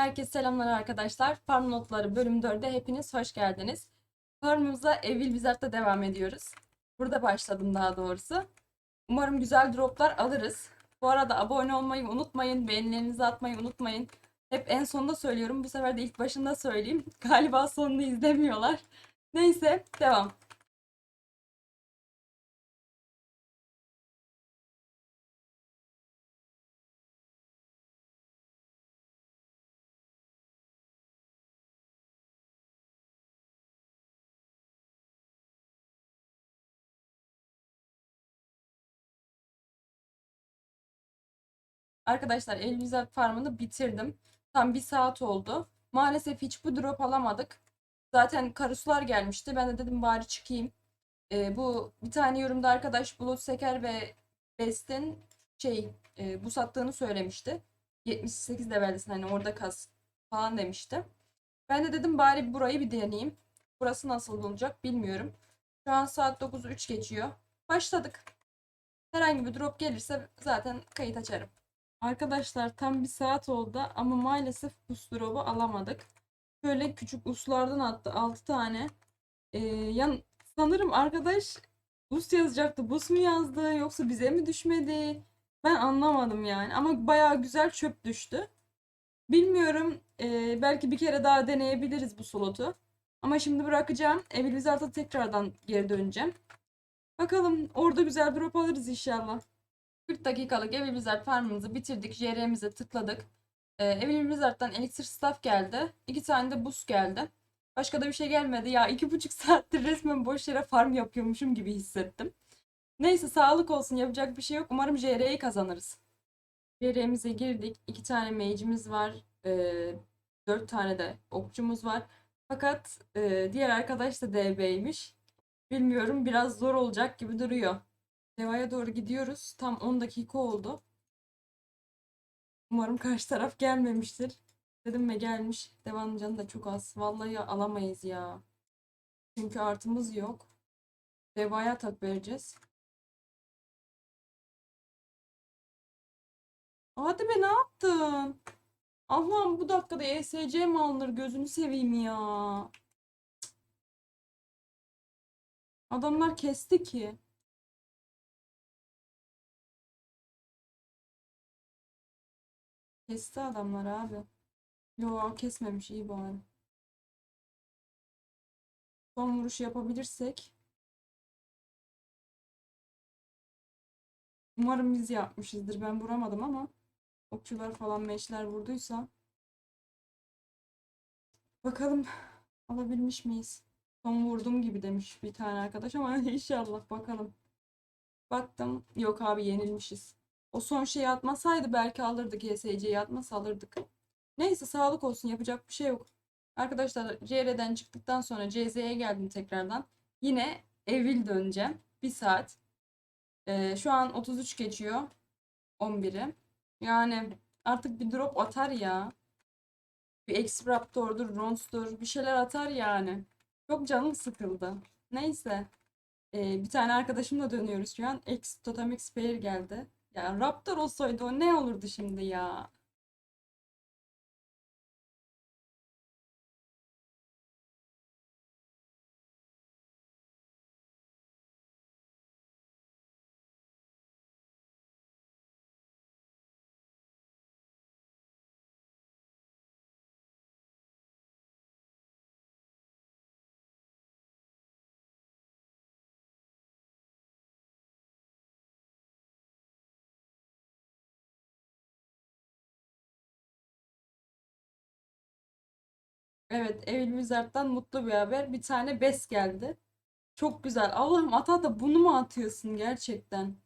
Herkese selamlar arkadaşlar. Farm Notları bölüm 4'e hepiniz hoş geldiniz. Farmımıza Evil Wizard'da devam ediyoruz. Burada başladım daha doğrusu. Umarım güzel droplar alırız. Bu arada abone olmayı unutmayın, beğenilerinizi atmayı unutmayın. Hep en sonunda söylüyorum. Bu sefer de ilk başında söyleyeyim. Galiba sonunu izlemiyorlar. Neyse, devam. Arkadaşlar Evil Wizard Farm'ını bitirdim. Tam bir saat oldu. Maalesef hiçbir drop alamadık. Zaten karuslar gelmişti. Ben de dedim bari çıkayım. Ee, bu bir tane yorumda arkadaş Bulut Seker ve Best'in şey e, bu sattığını söylemişti. 78 leveldesin hani orada kas falan demişti. Ben de dedim bari burayı bir deneyeyim. Burası nasıl olacak bilmiyorum. Şu an saat 9'u 3 geçiyor. Başladık. Herhangi bir drop gelirse zaten kayıt açarım. Arkadaşlar tam bir saat oldu ama maalesef drop'u alamadık. Şöyle küçük uslardan attı 6 tane. Ee, yan, sanırım arkadaş bus yazacaktı. Bus mu yazdı yoksa bize mi düşmedi? Ben anlamadım yani ama bayağı güzel çöp düştü. Bilmiyorum ee, belki bir kere daha deneyebiliriz bu slotu. Ama şimdi bırakacağım. Evil Wizard'a tekrardan geri döneceğim. Bakalım orada güzel drop alırız inşallah. 40 dakikalık Evil Wizard farmımızı bitirdik. JR'mize tıkladık. Ee, Evil Wizard'dan Elixir Staff geldi. İki tane de boost geldi. Başka da bir şey gelmedi. Ya iki buçuk saattir resmen boş yere farm yapıyormuşum gibi hissettim. Neyse sağlık olsun yapacak bir şey yok. Umarım JR'yi kazanırız. JR'mize girdik. İki tane mage'imiz var. Ee, dört tane de okçumuz var. Fakat e, diğer arkadaş da DB'ymiş. Bilmiyorum biraz zor olacak gibi duruyor. Deva'ya doğru gidiyoruz. Tam 10 dakika oldu. Umarım karşı taraf gelmemiştir. Dedim ve gelmiş. Deva'nın canı da çok az. Vallahi alamayız ya. Çünkü artımız yok. Deva'ya atak vereceğiz. Hadi be ne yaptın? Allah'ım bu dakikada ESC mi alınır gözünü seveyim ya. Adamlar kesti ki. Kesti adamlar abi. Yo kesmemiş iyi bari. Son vuruş yapabilirsek. Umarım biz yapmışızdır. Ben vuramadım ama okçular falan meşler vurduysa. Bakalım alabilmiş miyiz? Son vurdum gibi demiş bir tane arkadaş ama inşallah bakalım. Baktım. Yok abi yenilmişiz. O son şeyi atmasaydı belki alırdık ESC'yi atmasa alırdık. Neyse sağlık olsun yapacak bir şey yok. Arkadaşlar CR'den çıktıktan sonra CZ'ye geldim tekrardan. Yine Evil döneceğim. Bir saat. Ee, şu an 33 geçiyor. 11'i. Yani artık bir drop atar ya. Bir X-Raptor'dur, Rons'tur bir şeyler atar yani. Çok canım sıkıldı. Neyse. Ee, bir tane arkadaşımla dönüyoruz şu an. X Totem geldi. Ya Raptor olsaydı o ne olurdu şimdi ya? Evet, Evil Wizard'dan mutlu bir haber. Bir tane bes geldi. Çok güzel. Allah'ım ata da bunu mu atıyorsun gerçekten?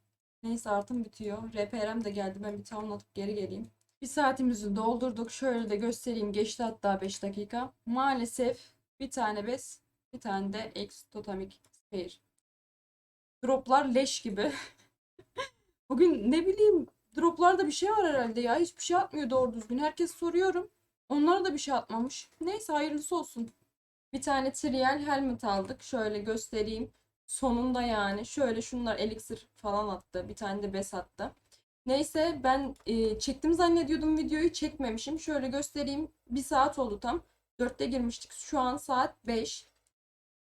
Neyse artım bitiyor. RPR'm de geldi. Ben bir town atıp geri geleyim. Bir saatimizi doldurduk. Şöyle de göstereyim. Geçti hatta 5 dakika. Maalesef bir tane bes, bir tane de X Totemic Spare. Droplar leş gibi. Bugün ne bileyim droplarda bir şey var herhalde ya. Hiçbir şey atmıyor doğru düzgün. Herkes soruyorum. Onlara da bir şey atmamış. Neyse hayırlısı olsun. Bir tane trial helmet aldık. Şöyle göstereyim. Sonunda yani. Şöyle şunlar elixir falan attı. Bir tane de bes attı. Neyse ben e, çektim zannediyordum videoyu çekmemişim. Şöyle göstereyim. Bir saat oldu tam. Dörtte girmiştik. Şu an saat 5.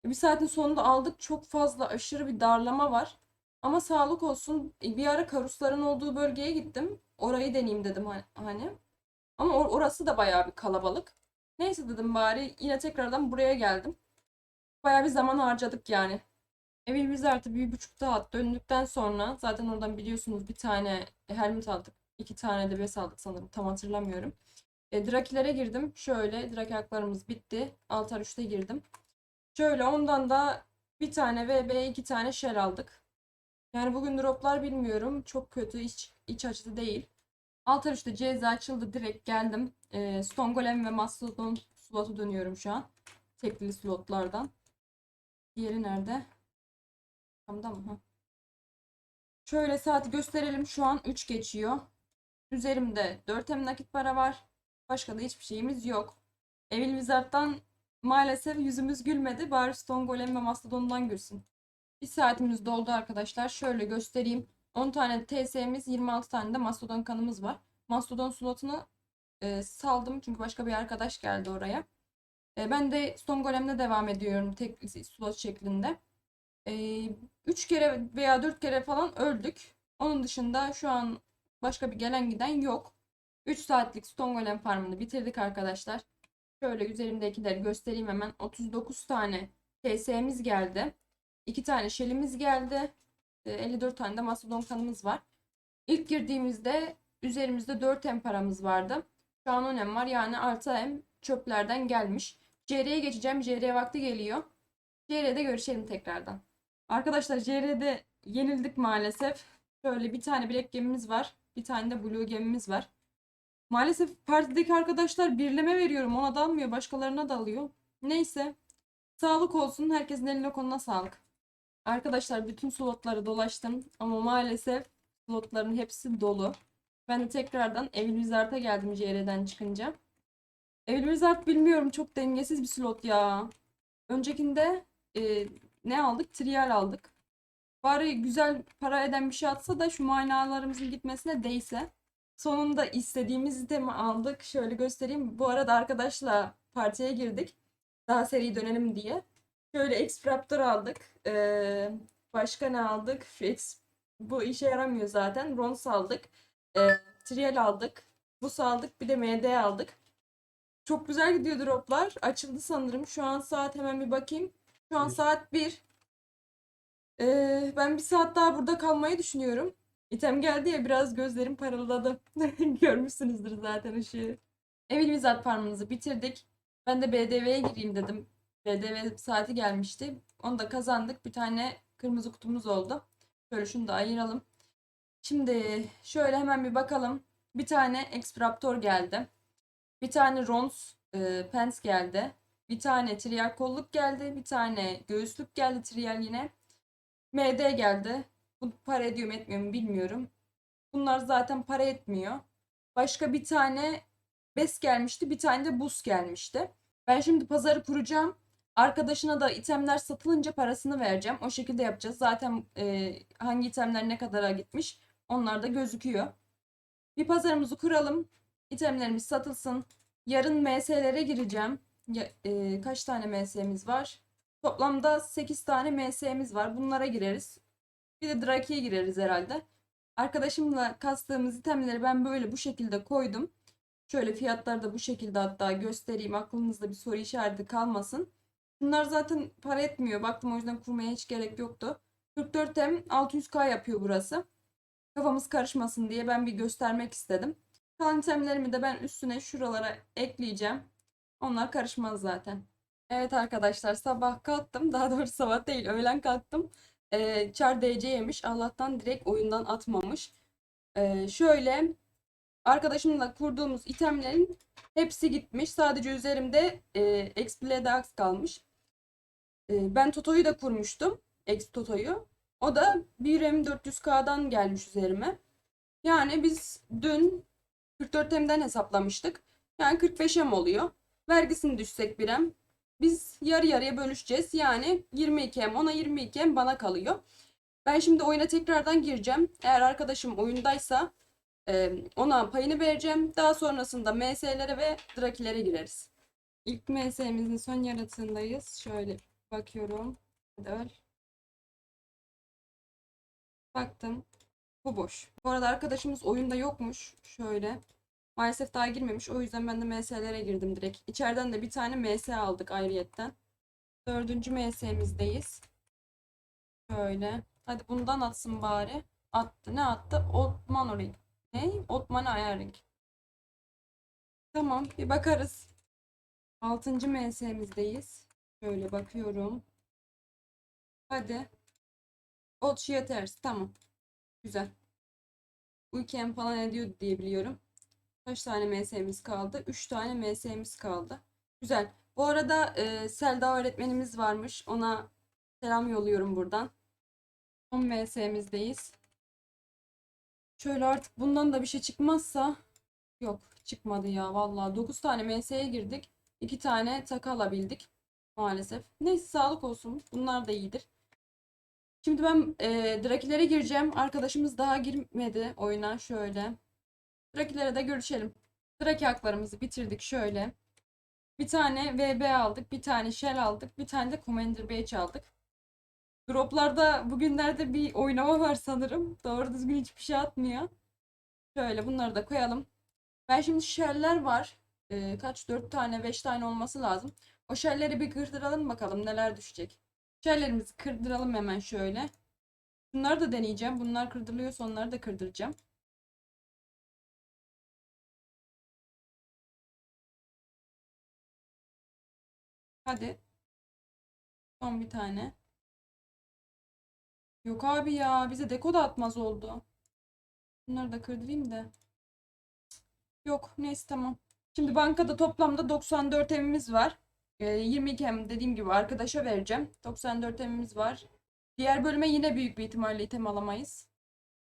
Bir saatin sonunda aldık. Çok fazla aşırı bir darlama var. Ama sağlık olsun. E, Bir ara karusların olduğu bölgeye gittim. Orayı deneyeyim dedim hani. Ama or- orası da bayağı bir kalabalık. Neyse dedim bari yine tekrardan buraya geldim. Bayağı bir zaman harcadık yani. Evil Wizard'ı bir buçuk saat döndükten sonra zaten oradan biliyorsunuz bir tane Helmut aldık. iki tane de Bes aldık sanırım. Tam hatırlamıyorum. E, Drakilere girdim. Şöyle Draki haklarımız bitti. Altar 3'te girdim. Şöyle ondan da bir tane VB iki tane Shell aldık. Yani bugün droplar bilmiyorum. Çok kötü. iç, iç açıcı değil. Altar 3'te ceza açıldı. Direkt geldim. E, Stone Golem ve Mastodon slotu dönüyorum şu an. Tekli slotlardan. Diğeri nerede? Tamam mı? Ha. Şöyle saati gösterelim. Şu an 3 geçiyor. Üzerimde 4 hem nakit para var. Başka da hiçbir şeyimiz yok. Evil Wizard'dan maalesef yüzümüz gülmedi. Bari Stone Golem ve Mastodon'dan gülsün. Bir saatimiz doldu arkadaşlar. Şöyle göstereyim. 10 tane TS'miz, 26 tane de Mastodon kanımız var. Mastodon slotunu e, saldım çünkü başka bir arkadaş geldi oraya. E, ben de Stone Golem'de devam ediyorum tek slot şeklinde. 3 kere veya 4 kere falan öldük. Onun dışında şu an başka bir gelen giden yok. 3 saatlik Stone Golem farmını bitirdik arkadaşlar. Şöyle üzerimdekileri göstereyim hemen. 39 tane TS'miz geldi. 2 tane Shell'imiz geldi. Ee, 54 tane de Mastodon kanımız var. İlk girdiğimizde üzerimizde 4 M paramız vardı. Şu an 10 M var yani artı M çöplerden gelmiş. CR'ye geçeceğim. CR vakti geliyor. CR'de görüşelim tekrardan. Arkadaşlar JR'de yenildik maalesef. Şöyle bir tane Black gemimiz var. Bir tane de Blue gemimiz var. Maalesef partideki arkadaşlar birleme veriyorum. Ona dalmıyor. Başkalarına dalıyor. Neyse. Sağlık olsun. Herkesin eline koluna sağlık. Arkadaşlar bütün slotları dolaştım. Ama maalesef slotların hepsi dolu. Ben de tekrardan Evil Wizard'a geldim JR'den çıkınca. Evil Wizard bilmiyorum. Çok dengesiz bir slot ya. Öncekinde e, ne aldık? Trial aldık. Bari güzel para eden bir şey atsa da şu manalarımızın gitmesine değse. Sonunda istediğimiz itemi aldık. Şöyle göstereyim. Bu arada arkadaşla partiye girdik. Daha seri dönelim diye. Şöyle X-Raptor aldık. Ee, başka ne aldık? Şu X bu işe yaramıyor zaten. Rons aldık. Ee, Trial aldık. Bus aldık. Bir de MD aldık. Çok güzel gidiyor droplar. Açıldı sanırım. Şu an saat hemen bir bakayım. Şu an saat 1. Ee, ben bir saat daha burada kalmayı düşünüyorum. İtem geldi ya biraz gözlerim parıldadı. Görmüşsünüzdür zaten ışığı. Evil Wizard farmımızı bitirdik. Ben de BDV'ye gireyim dedim. BDV saati gelmişti. Onu da kazandık. Bir tane kırmızı kutumuz oldu. Şöyle şunu da ayıralım. Şimdi şöyle hemen bir bakalım. Bir tane X-Raptor geldi. Bir tane Rons e, Pants geldi. Bir tane Trial kolluk geldi. Bir tane göğüslük geldi Trial yine. MD geldi. Bu para ediyor mu etmiyor mu bilmiyorum. Bunlar zaten para etmiyor. Başka bir tane bes gelmişti. Bir tane de buz gelmişti. Ben şimdi pazarı kuracağım. Arkadaşına da itemler satılınca parasını vereceğim. O şekilde yapacağız. Zaten e, hangi itemler ne kadara gitmiş onlar da gözüküyor. Bir pazarımızı kuralım. İtemlerimiz satılsın. Yarın MS'lere gireceğim. Ya- e, kaç tane MS'miz var? Toplamda 8 tane MS'miz var. Bunlara gireriz. Bir de Draki'ye gireriz herhalde. Arkadaşımla kastığımız itemleri ben böyle bu şekilde koydum. Şöyle fiyatları da bu şekilde hatta göstereyim. Aklınızda bir soru işareti kalmasın. Bunlar zaten para etmiyor. Baktım o yüzden kurmaya hiç gerek yoktu. 44 M 600K yapıyor burası. Kafamız karışmasın diye ben bir göstermek istedim. Kalan itemlerimi de ben üstüne şuralara ekleyeceğim. Onlar karışmaz zaten. Evet arkadaşlar sabah kalktım. Daha doğrusu sabah değil öğlen kalktım. Ee, Char DC yemiş. Allah'tan direkt oyundan atmamış. Ee, şöyle arkadaşımla kurduğumuz itemlerin hepsi gitmiş. Sadece üzerimde e, X-Blade kalmış. Ee, ben Toto'yu da kurmuştum. X Toto'yu. O da 1M400K'dan gelmiş üzerime. Yani biz dün 44M'den hesaplamıştık. Yani 45M oluyor. Vergisini düşsek 1M. Biz yarı yarıya bölüşeceğiz. Yani 22M ona 22M bana kalıyor. Ben şimdi oyuna tekrardan gireceğim. Eğer arkadaşım oyundaysa Ee, ona payını vereceğim. Daha sonrasında MS'lere ve Drakilere gireriz. İlk MS'mizin son yaratığındayız. Şöyle bakıyorum. Hadi öl. Baktım. Bu boş. Bu arada arkadaşımız oyunda yokmuş. Şöyle. Maalesef daha girmemiş. O yüzden ben de MS'lere girdim direkt. İçeriden de bir tane MS aldık ayrıyetten. Dördüncü MS'mizdeyiz. Şöyle. Hadi bundan atsın bari. Attı. Ne attı? Otman orayı. Ne? Otman'ı ayarlayın. Tamam. Bir bakarız. Altıncı MS'mizdeyiz. Şöyle bakıyorum. Hadi. Ot yetersin. Tamam. Güzel. Weekend falan ediyor diye biliyorum. Kaç tane MS'miz kaldı? 3 tane MS'miz kaldı. Güzel. Bu arada e, Selda öğretmenimiz varmış. Ona selam yolluyorum buradan. 10 MS'mizdeyiz. Şöyle artık bundan da bir şey çıkmazsa yok çıkmadı ya vallahi 9 tane MS'ye girdik. 2 tane takı alabildik maalesef. Neyse sağlık olsun. Bunlar da iyidir. Şimdi ben e, Drakilere gireceğim. Arkadaşımız daha girmedi oyuna şöyle. Drakilere de görüşelim. Draki haklarımızı bitirdik şöyle. Bir tane VB aldık, bir tane Shell aldık, bir tane de Commander Badge aldık. Droplarda bugünlerde bir oynama var sanırım. Doğru düzgün hiçbir şey atmıyor. Şöyle bunları da koyalım. Ben şimdi Shell'ler var. Ee, kaç? 4 tane, 5 tane olması lazım. O Shell'leri bir kırdıralım bakalım neler düşecek. Shell'lerimizi kırdıralım hemen şöyle. Bunları da deneyeceğim. Bunlar kırdırılıyorsa onları da kırdıracağım. Hadi. Son bir tane. Yok abi ya. Bize deko da atmaz oldu. Bunları da kırdırayım da. Yok. Neyse tamam. Şimdi bankada toplamda 94 emimiz var. Ee, 22 em dediğim gibi arkadaşa vereceğim. 94 emimiz var. Diğer bölüme yine büyük bir ihtimalle item alamayız.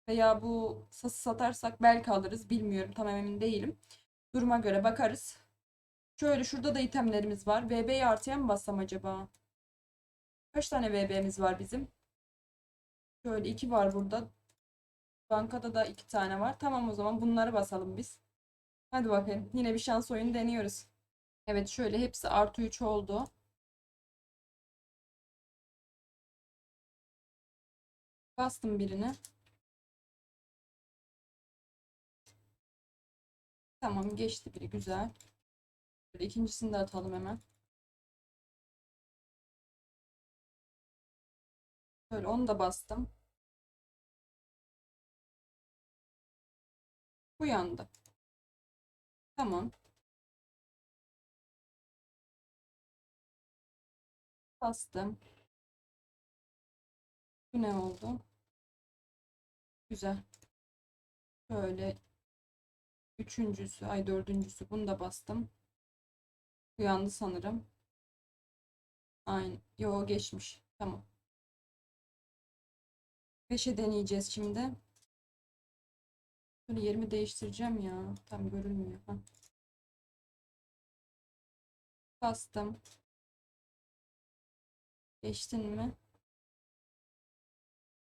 Veya bu sası satarsak belki alırız. Bilmiyorum. Tam emin değilim. Duruma göre bakarız. Şöyle şurada da itemlerimiz var. VB'yi artıya mı bassam acaba? Kaç tane VB'miz var bizim? Şöyle iki var burada. Bankada da iki tane var. Tamam o zaman bunları basalım biz. Hadi bakayım. Yine bir şans oyunu deniyoruz. Evet şöyle hepsi artı 3 oldu. Bastım birini. Tamam geçti biri güzel. Böyle ikincisini de atalım hemen. Böyle onu da bastım. Uyandı. Tamam. Bastım. Bu ne oldu? Güzel. Şöyle üçüncüsü, ay dördüncüsü bunu da bastım. Uyandı sanırım. Aynı. Yo geçmiş. Tamam. 5'e deneyeceğiz şimdi. Böyle yerimi değiştireceğim ya. Tam görünmüyor. Heh. Bastım. Geçtin mi?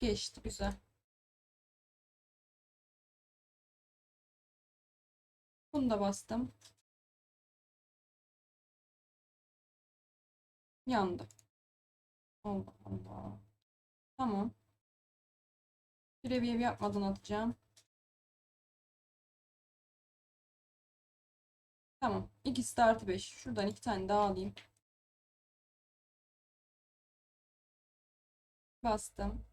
Geçti. Güzel. Bunu da bastım. Yandı. Allah Allah. Tamam. Preview yapmadan atacağım. Tamam. İkisi de artı 5. Şuradan iki tane daha alayım. Bastım.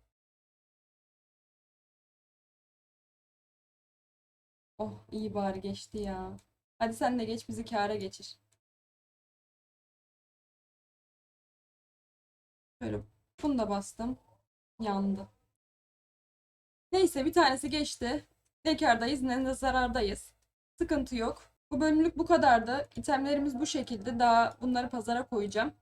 Oh iyi bari geçti ya. Hadi sen de geç bizi kâra geçir. Böyle bunu da bastım. Yandı. Neyse bir tanesi geçti. Ne kârdayız ne de zarardayız. Sıkıntı yok. Bu bölümlük bu kadardı. İtemlerimiz bu şekilde. Daha bunları pazara koyacağım.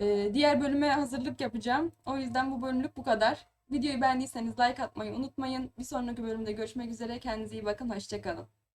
Ee, diğer bölüme hazırlık yapacağım. O yüzden bu bölümlük bu kadar. Videoyu beğendiyseniz like atmayı unutmayın. Bir sonraki bölümde görüşmek üzere. Kendinize iyi bakın. Hoşçakalın.